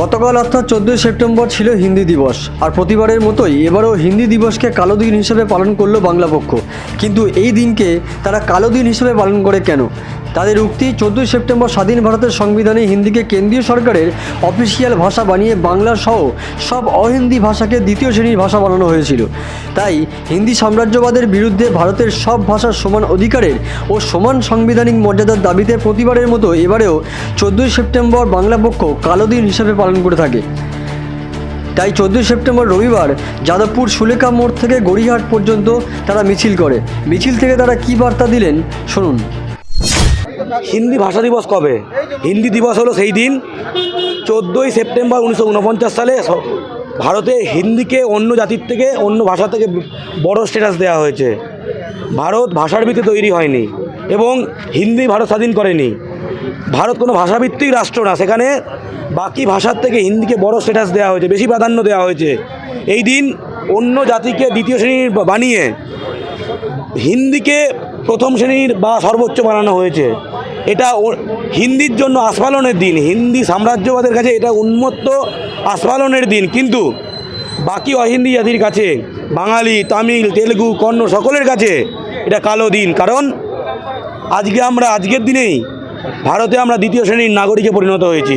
গতকাল অর্থাৎ চোদ্দোই সেপ্টেম্বর ছিল হিন্দি দিবস, আর প্রতিবারের মতোই এবারও হিন্দি দিবসকে কালো দিন হিসেবে পালন করল বাংলা পক্ষ। কিন্তু এই দিনকে তারা কালো দিন হিসেবে পালন করে কেন? তাদের উক্তি চোদ্দোই সেপ্টেম্বর স্বাধীন ভারতের সংবিধানে হিন্দিকে কেন্দ্রীয় সরকারের অফিসিয়াল ভাষা বানিয়ে বাংলা সহ সব অহিন্দি ভাষাকে দ্বিতীয় শ্রেণির ভাষা বানানো হয়েছিল। তাই হিন্দি সাম্রাজ্যবাদের বিরুদ্ধে ভারতের সব ভাষার সমান অধিকারের ও সমান সাংবিধানিক মর্যাদার দাবিতে প্রতিবারের মতো এবারেও চোদ্দোই সেপ্টেম্বর বাংলা পক্ষ কালো দিন হিসেবে পালন করে থাকে। তাই চোদ্দোই সেপ্টেম্বর রবিবার যাদবপুর সুলেখা মোড় থেকে গড়িহাট পর্যন্ত তারা মিছিল করে। মিছিল থেকে তারা কী বার্তা দিলেন? শুনুন। হিন্দি ভাষা দিবস কবে? হিন্দি দিবস হলো সেই দিন, চোদ্দোই সেপ্টেম্বর উনিশশো উনপঞ্চাশ সালে ভারতে হিন্দিকে অন্য জাতির থেকে, অন্য ভাষা থেকে বড় স্ট্যাটাস দেওয়া হয়েছে। ভারত ভাষার ভিত্তি তৈরি হয়নি এবং হিন্দি ভারত স্বাধীন করেনি। ভারত কোনো ভাষাভিত্তিক রাষ্ট্র না, সেখানে বাকি ভাষার থেকে হিন্দিকে বড় স্ট্যাটাস দেওয়া হয়েছে, বেশি প্রাধান্য দেওয়া হয়েছে। এই দিন অন্য জাতিকে দ্বিতীয় শ্রেণির বানিয়ে হিন্দিকে প্রথম শ্রেণির বা সর্বোচ্চ বানানো হয়েছে। এটা হিন্দির জন্য আস্ফালনের দিন। হিন্দি সাম্রাজ্যবাদের কাছে এটা উন্মত্ত আস্ফালনের দিন। কিন্তু বাকি অহিন্দি জাতির কাছে, বাঙালি, তামিল, তেলেগু, কন্নড় সকলের কাছে এটা কালো দিন। কারণ আজকে আমরা, আজকের দিনেই ভারতে আমরা দ্বিতীয় শ্রেণির নাগরিকে পরিণত হয়েছি।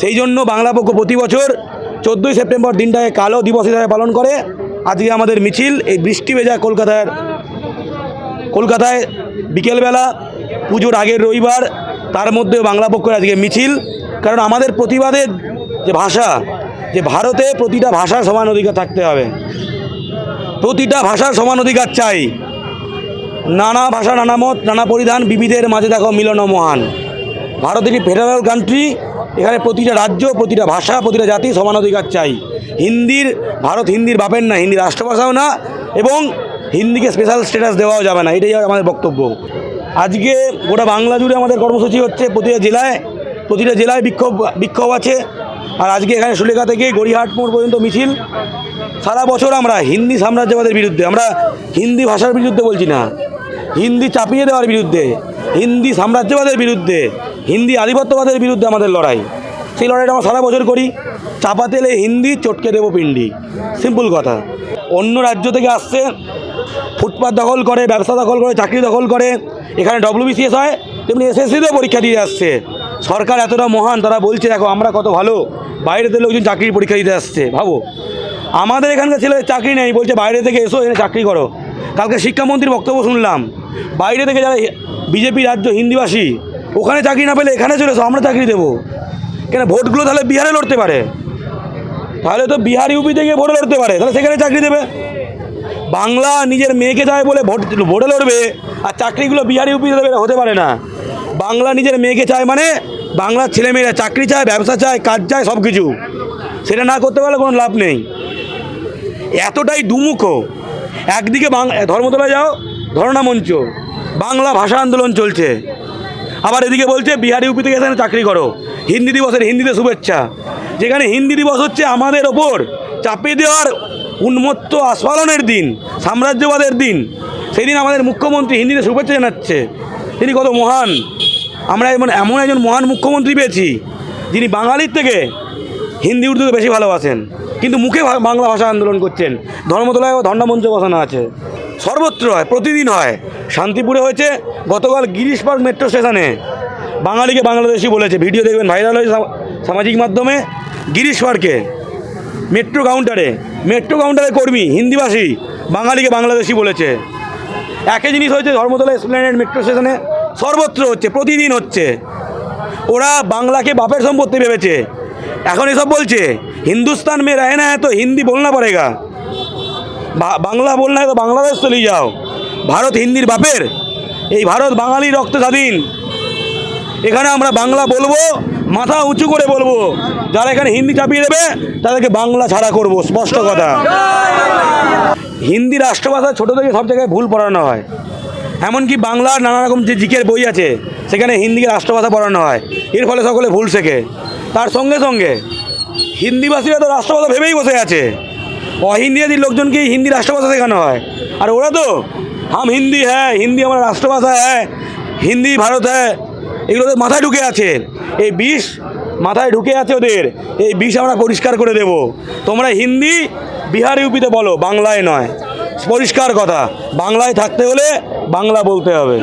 সেই জন্য বাংলা পক্ষ প্রতি বছর চোদ্দোই সেপ্টেম্বর দিনটাকে কালো দিবস হিসাবে পালন করে। আজকে আমাদের মিছিল, এই বৃষ্টি ভেজা কলকাতার কলকাতায় বিকেলবেলা পুজোর আগের রবিবার, তার মধ্যে বাংলা পক্ষের আজকে মিছিল। কারণ আমাদের প্রতিবাদের যে ভাষা, যে ভারতে প্রতিটা ভাষার সমান অধিকার থাকতে হবে। প্রতিটা ভাষার সমান অধিকার চাই। নানা ভাষা, নানা মত, নানা পরিধান, বিবিধের মাঝে দেখো মিলন মহান। ভারত একটি ফেডারেল কান্ট্রি এখানে প্রতিটা রাজ্য, প্রতিটা ভাষা, প্রতিটা জাতি সমান অধিকার চাই। হিন্দির, ভারত হিন্দির বাপের না, হিন্দি রাষ্ট্রভাষাও না, এবং হিন্দিকে স্পেশাল স্ট্যাটাস দেওয়াও যাবে না, এটাই আমাদের বক্তব্য। আজকে গোটা বাংলা জুড়ে আমাদের কর্মসূচি হচ্ছে, প্রতিটা জেলায় প্রতিটা জেলায় বিক্ষোভ বিক্ষোভ আছে। আর আজকে এখানে সুলেখা থেকে গড়িয়াহাট মোড় পর্যন্ত মিছিল। সারা বছর আমরা হিন্দি সাম্রাজ্যবাদের বিরুদ্ধে, আমরা হিন্দি ভাষার বিরুদ্ধে বলছি না। হিন্দি চাপিয়ে দেওয়ার বিরুদ্ধে, হিন্দি সাম্রাজ্যবাদের বিরুদ্ধে, হিন্দি আধিপত্যবাদের বিরুদ্ধে আমাদের লড়াই। সেই লড়াইটা আমরা সারা বছর করি। চাপা তেলে হিন্দি, চটকে দেবো পিন্ডি। সিম্পল কথা। অন্য রাজ্য থেকে আসছে ফুটপাত দখল করে, ব্যবসা দখল করে, চাকরি দখল করে। এখানে ডব্লিউবিসিএস হয়, তেমনি এসএসসিতেও পরীক্ষা দিয়ে আসছে। সরকার এতটা মহান, তারা বলছে, দেখো, আমরা কত ভালো। বাইরেতে লোকজন চাকরির পরীক্ষা দিতে আসছে, ভাবো। আমাদের এখানকার ছেলে চাকরি নেই, বলছে, বাইরে থেকে এসো, এনে চাকরি করো। কালকে শিক্ষামন্ত্রীর বক্তব্য শুনলাম, বাইরে থেকে যারা বিজেপি রাজ্য হিন্দিভাষী ওখানে চাকরি না পেলে এখানে চলে এসো, আমরা চাকরি দেবো। কেন, ভোটগুলো তাহলে বিহারে লড়তে পারে? তাহলে তো বিহার ইউপি থেকে ভোটে লড়তে পারে, তাহলে সেখানে চাকরি দেবে। বাংলা নিজের মেয়েকে যায় বলে ভোট ভোটে লড়বে, আর চাকরিগুলো বিহারি ইউপি দেবে হতে পারে না। বাংলা নিজের মেয়েকে চায় মানে বাংলার ছেলেমেয়েরা চাকরি চায়, ব্যবসা চায়, কাজ চায় সব কিছু সেটা না করতে পারলে কোনো লাভ নেই। এতটাই দুমুখ। একদিকে ধর্মতলায় যাও, ধর্ণা মঞ্চ, বাংলা ভাষা আন্দোলন চলছে। আবার এদিকে বলছে, বিহার ইউপি থেকে এখানে চাকরি করো। হিন্দি দিবসের হিন্দিতে শুভেচ্ছা। যেখানে হিন্দি দিবস হচ্ছে আমাদের ওপর চাপিয়ে দেওয়ার উন্মত্ত আস্ফালনের দিন, সাম্রাজ্যবাদের দিন। সেই দিন আমাদের মুখ্যমন্ত্রী হিন্দিতে শুভেচ্ছা জানাচ্ছে। তিনি কত মহান। আমরা এমন এমন একজন মহান মুখ্যমন্ত্রী পেয়েছি, যিনি বাঙালির থেকে হিন্দি উর্দুকে বেশি ভালোবাসেন। কিন্তু মুখে বাংলা ভাষা আন্দোলন করছেন। ধর্মতলায় ধর্ণামঞ্চ বসানো আছে। সর্বত্র হয়, প্রতিদিন হয়। শান্তিপুরে হয়েছে গতকাল গিরিশ পার্ক মেট্রো স্টেশনে। বাঙালিকে বাংলাদেশি বলেছে। ভিডিও দেখবেন ভাইরাল হয়েছে সামাজিক মাধ্যমে গিরিশ পার্কে, মেট্রো কাউন্টারে। মেট্রো কাউন্টারে কর্মী, হিন্দিভাষী, বাঙালিকে বাংলাদেশি বলেছে। একই জিনিস হয়েছে ধর্মতলা এসপ্লেনেড মেট্রো স্টেশনে সর্বত্র হচ্ছে, প্রতিদিন হচ্ছে। ওরা বাংলাকে বাপের সম্পত্তি ভেবেছে। এখন এসব বলছে, হিন্দুস্তান মে রহে না তো হিন্দি বলনা পড়েগা। বাংলা বলনা তো বাংলাদেশ চলে যাও। ভারত হিন্দির বাপের। এই ভারত বাঙালি রক্ত স্বাধীন এখানে আমরা বাংলা বলব মাথা উঁচু করে বলব, যারা এখানে হিন্দি চাপিয়ে দেবে, তাদেরকে বাংলা ছাড়া করব, স্পষ্ট কথা। হিন্দি রাষ্ট্রভাষা ছোটো থেকে সব জায়গায় ভুল পড়ানো হয়। এমনকি বাংলার নানা রকম যে জিকের বই আছে, সেখানে হিন্দিকে রাষ্ট্রভাষা পড়ানো হয়। এর ফলে সকলে ভুল শেখে। তার সঙ্গে সঙ্গে হিন্দিভাষীরা তো রাষ্ট্রভাষা ভেবেই বসে আছে। অহিন্দিয়াদি লোকজনকেই হিন্দি রাষ্ট্রভাষা শেখানো হয়। আর ওরা তো, হাম হিন্দি হ্যাঁ হিন্দি আমার রাষ্ট্রভাষা হ্যাঁ হিন্দি ভারত হ্যাঁ এগুলো ওদের মাথায় ঢুকে আছে। এই বিষ মাথায় ঢুকে আছে ওদের। এই বিষ আমরা পরিষ্কার করে দেব। তোমরা হিন্দি, বিহার, ইউপিতে বলো, বাংলায় নয়। পরিষ্কার কথা। বাংলায় থাকতে হলে বাংলা বলতে হবে।